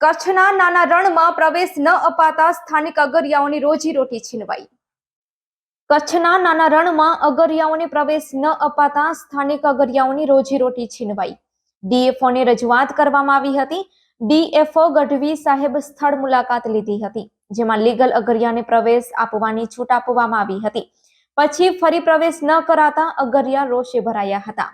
કચ્છના નાના રણમાં પ્રવેશ ન અપાતા સ્થાનિક અગરિયાઓની રોજીરોટી છીનવાઈ. કચ્છના નાના રણમાં અગરિયાઓને પ્રવેશ ન અપાતા સ્થાનિક અગરિયાઓની રોજીરોટી છીનવાઈ. ડીએફઓને રજૂઆત કરવામાં આવી હતી. ડીએફઓ ગઢવી સાહેબ સ્થળ મુલાકાત લીધી હતી, જેમાં લીગલ અગરિયાને પ્રવેશ આપવાની છૂટ આપવામાં આવી હતી. પછી ફરી પ્રવેશ ન કરાતા અગરિયા રોષે ભરાયા હતા.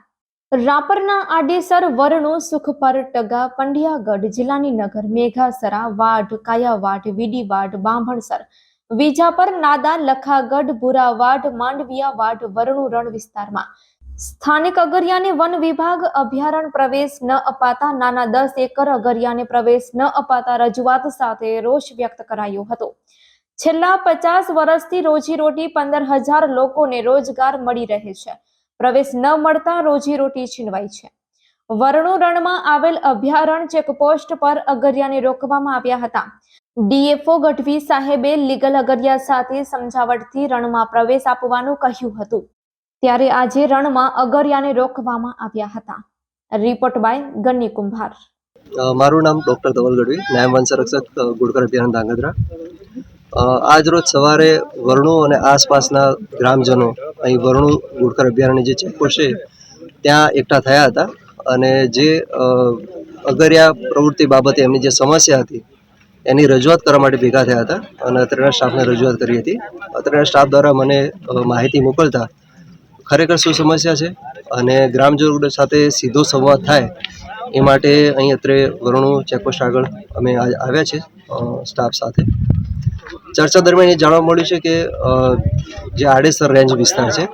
રાપરના આડેસર વરણો સુખપર ટગા પંડિયાગઢ જિલ્લાની નગર મેઘાસરા, વાઢ કાયાવાડ વીડીવાડ બાંભણસર, વિજાપર, નાદા, લખાગઢ ભુરાવાડ માંડવિયાવાડ વરણુ રણ વિસ્તારમાં. સ્થાનિક અગરિયાને વન વિભાગ અભયારણ્ય પ્રવેશ ન અપાતા નાના દસ એકર અગરિયાને પ્રવેશ ન અપાતા રજૂઆત સાથે રોષ વ્યક્ત કરાયો હતો. છેલ્લા પચાસ વર્ષથી રોજીરોટી પંદર હજાર લોકોને રોજગાર મળી રહે છે. પ્રવેશ ન મળતા રોજીરોટી છીનવાઈ છે. વરણુરણમાં આવેલ અભયારણ્ય ચેકપોસ્ટ પર અગરિયાને રોકવામાં આવ્યા હતા. ડીએફઓ ગઢવી સાહેબે લીગલ અગરિયા સાથે સમજાવટથી રણમાં પ્રવેશ આપવાનું કહ્યું હતું. ત્યારે આજે રણમાં અગરિયાને રોકવામાં આવ્યા હતા. રિપોર્ટ બાય ગન્ની કુંભાર. મારું નામ ડૉક્ટર ધવલ ગઢવી, નાયબ વન સંરક્ષક ગુડકર અભિયાન ધાંગધ્રા. આજ રોજ સવારે વરણુ અને આસપાસના ગ્રામજનો અહીં વરણુ ગુડકર અભયારણ્ય જે ચેકપોસ્ટ છે, ત્યાં એકઠા થયા હતા અને જે અગરિયા પ્રવૃત્તિ બાબતે એમની જે સમસ્યા હતી, એની રજૂઆત કરવા માટે ભેગા થયા હતા અને અત્રેના સ્ટાફને રજૂઆત કરી હતી. અત્રેના સ્ટાફ દ્વારા મને માહિતી મોકલતા ખરેખર શું સમસ્યા છે અને ગ્રામજનો સાથે સીધો સંવાદ થાય એ માટે અહીં અત્રે વરણુ ચેકપોસ્ટ આગળ અમે આવ્યા છે સ્ટાફ સાથે. ચર્ચા દરમિયાન એ જાણવા મળ્યું છે કે જે આડેસર રેન્જ વિસ્તાર છે,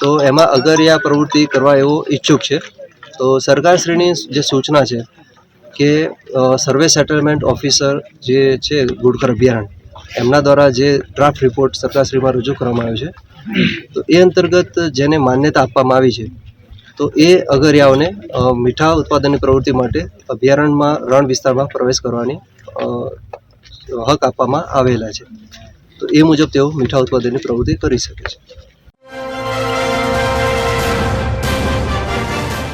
તો એમાં અગરિયા પ્રવૃત્તિ કરવા એવો ઈચ્છુક છે. તો સરકારશ્રીની જે સૂચના છે કે સર્વે સેટલમેન્ટ ઓફિસર જે છે ગુડકર અભયારણ્ય એમના દ્વારા જે ડ્રાફ્ટ રિપોર્ટ સરકારશ્રીમાં રજૂ કરવામાં આવ્યો છે, તો એ અંતર્ગત જેને માન્યતા આપવામાં આવી છે, તો એ અગરિયાઓને મીઠા ઉત્પાદનની પ્રવૃત્તિ માટે અભયારણ્યમાં રણ વિસ્તારમાં પ્રવેશ કરવાની હક આપવામાં આવેલા છે. તો એ મુજબ તેઓ મીઠા ઉત્પાદનની પ્રવૃત્તિ કરી શકે છે.